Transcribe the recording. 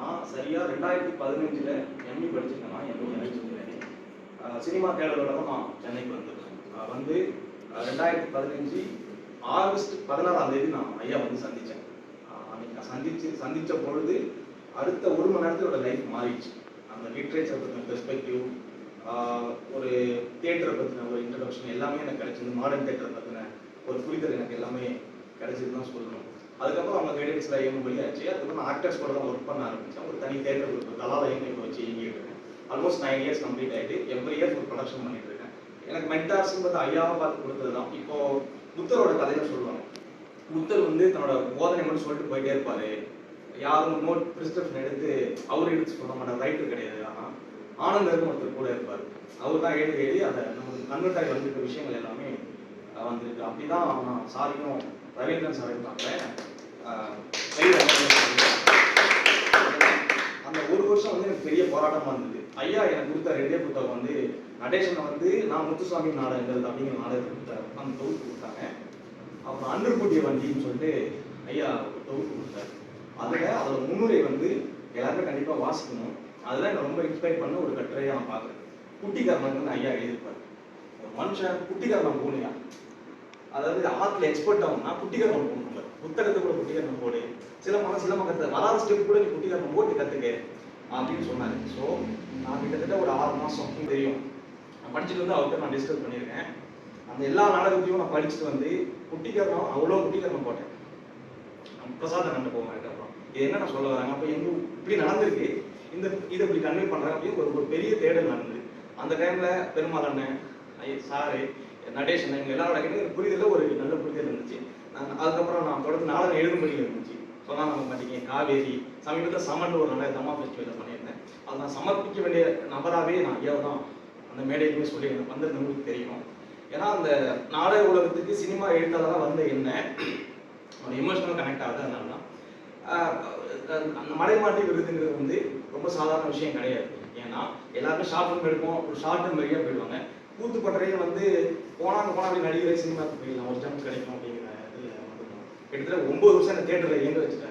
நான் சரியாக ரெண்டாயிரத்தி பதினஞ்சில் எம்இ படிச்சிருந்தேன் நான் எம்இ இன்ஜினியரிங் சினிமா தேடலோட தான் நான் சென்னைக்கு வந்திருக்கேன். வந்து ரெண்டாயிரத்தி பதினஞ்சு ஆகஸ்ட் பதினாறாம் தேதி நான் ஐயா வந்து சந்தித்தேன் அன்னைக்கு நான் சந்திச்சு சந்தித்த பொழுது அடுத்த ஒரு மணி நேரத்தோட லைஃப் மாறிடுச்சு. அந்த லிட்ரேச்சர் பற்றின பெர்ஸ்பெக்டிவ் ஒரு தேட்டரை பற்றின ஒரு இன்ட்ரடக்ஷன் எல்லாமே எனக்கு கிடைச்சது. மாடர்ன் தேட்டரை பற்றின ஒரு புரிதல் எனக்கு எல்லாமே கிடைச்சது தான் சொல்லணும். அதுக்கப்புறம் அவங்க கைடன்ஸில் இயங்கும் வழியாச்சு அதுக்கப்புறம் நான் ஆக்டர்ஸ் கூட தான் ஒர்க் பண்ண ஆரம்பித்தேன் ஒரு தனி தேட்டர் குரூப் கலாலயம் இப்போ வச்சு இயங்கிட்டு இருக்கேன். ஆல்மோஸ்ட் நைன் இயர்ஸ் கம்ப்ளீட் ஆகிட்டு எவ்ரி இயர் ஒரு ப்ரொடக்ஷன் பண்ணிட்டு இருக்கேன். எனக்கு மென்டார்ஸ்ன்றது ஐயாவை பார்த்து கொடுத்தது தான். இப்போ புத்தரோட கதையில சொல்லுவாங்க. புத்தர் வந்து தன்னோட போதனை மட்டும் சொல்லிட்டு போயிட்டே இருப்பாரு. யாரும் நோட் பிரிஸ்கிரிப்ஷன் எடுத்து அவர் எடுத்து சொல்ல மாட்டார். ரைட்டர் கிடையாது. ஆனால் ஆனந்தர்னு ஒருத்தர் கூட இருப்பார். அவர் தான் எழுதி எழுதி அதை நமக்கு கண்ணுட்டாய் வந்திருக்க விஷயங்கள் எல்லாமே வந்திருக்கு. அப்படிதான் நான் சாரியும் ரவீந்திரன் சார் இருக்காங்க அஹ், கைது அந்த ஒரு வருஷம் போராட்டமாக இருந்தது ஐயா எனக்கு கொடுத்த ரெண்டே புத்தகம் வந்து நடேஷனை வந்து நான் முத்துசாமி நாடகங்கள் அப்படிங்கிற நாடகத்தை கொடுத்தாரு. அந்த தொகுப்பு கொடுத்தாங்க. அப்புறம் அன்றுக்குட்டிய வண்டின்னு சொல்லிட்டு ஐயா தொகுப்பு கொடுத்தாரு. அதில் அதோட முன்னுரை வந்து எல்லாருமே கண்டிப்பாக வாசிக்கணும். அதெல்லாம் என்னை ரொம்ப இன்ஸ்பைர் பண்ண ஒரு கட்டுரையா நான் பார்க்குறேன். குட்டிக்காரனுக்கு ஐயா எழுதியிருப்பாரு. ஒரு மனுஷன் குட்டிக்காரன் பூனையா அதாவது ஆர்ட்ல எக்ஸ்பர்ட் ஆகும்னா குட்டிக்காரன் போகணும். புத்தகத்தை கூட குட்டிக்காரன் போடு. சில மக சில மகத்தை வராத ஸ்டெப் கூட நீ குட்டிக்காரன் போட்டு கற்றுக்க அப்படின்னு சொன்னார். ஸோ நான் கிட்டத்தட்ட ஒரு ஆறு மாதம் தெரியும். நான் படிச்சுட்டு வந்து அவர்கிட்ட நான் டிஸ்கஸ் பண்ணியிருக்கேன். அந்த எல்லா நாடகத்தையும் நான் படிச்சுட்டு வந்து குட்டிக்காரனம் அவ்வளோ குட்டிக்காரனம் போட்டேன். நம்ம பிரசாதம் கண்டு போவேன் அதுக்கப்புறம் இது என்ன நான் சொல்ல வராங்க அப்போ எங்க இப்படி நடந்திருக்கு. இந்த இதை இப்படி கன்வே பண்ணுறாங்க அப்படின்னு ஒரு பெரிய தேடல் நடந்தது. அந்த டைம்ல பெருமாள் அண்ணன் சாரு நடேஷன் அண்ணன் எல்லாரோட எனக்கு புரிதல ஒரு நல்ல புரிதல் இருந்துச்சு. நான் அதுக்கப்புறம் நான் தொடர்ந்து நாடகம் எழுதும்படி இருந்துச்சு. சொன்னா நம்ம மாட்டீங்க காவேரி சமீபத்தில் சமன் ஒரு நல்ல தம்மா ஃபெஸ்டிவலில் பண்ணியிருந்தேன். அதை நான் சமர்ப்பிக்க வேண்டிய நபராகவே நான் ஐயா தான் அந்த மேடைக்குமே சொல்லி எனக்கு வந்திருந்தவங்களுக்கு தெரியும். ஏன்னா அந்த நாடக உலகத்துக்கு சினிமா எழுத்தாளராக வந்த என்ன ஒரு எமோஷனல் கனெக்ட் ஆகுது அதனால தான் அந்த மலைமாட்டி விருதுங்கிறது வந்து ரொம்ப சாதாரண விஷயம் கிடையாது. ஏன்னா எல்லாருமே ஷார்ட் ஃபிலிம் எடுப்போம். ஒரு ஷார்ட் ஃபிலிம் வழியாக போயிடுவாங்க. கூத்து பட்டறையை வந்து போனாங்க போனா அப்படி நடிகரை சினிமாவுக்கு போயிடலாம். ஒரு ஜம்ப் கிடைக்கும் அப்படிங்கிற கிட்டத்தட்ட ஒன்பது வருஷம் அந்த தேட்டரில் இயங்க வச்சுட்டாங்க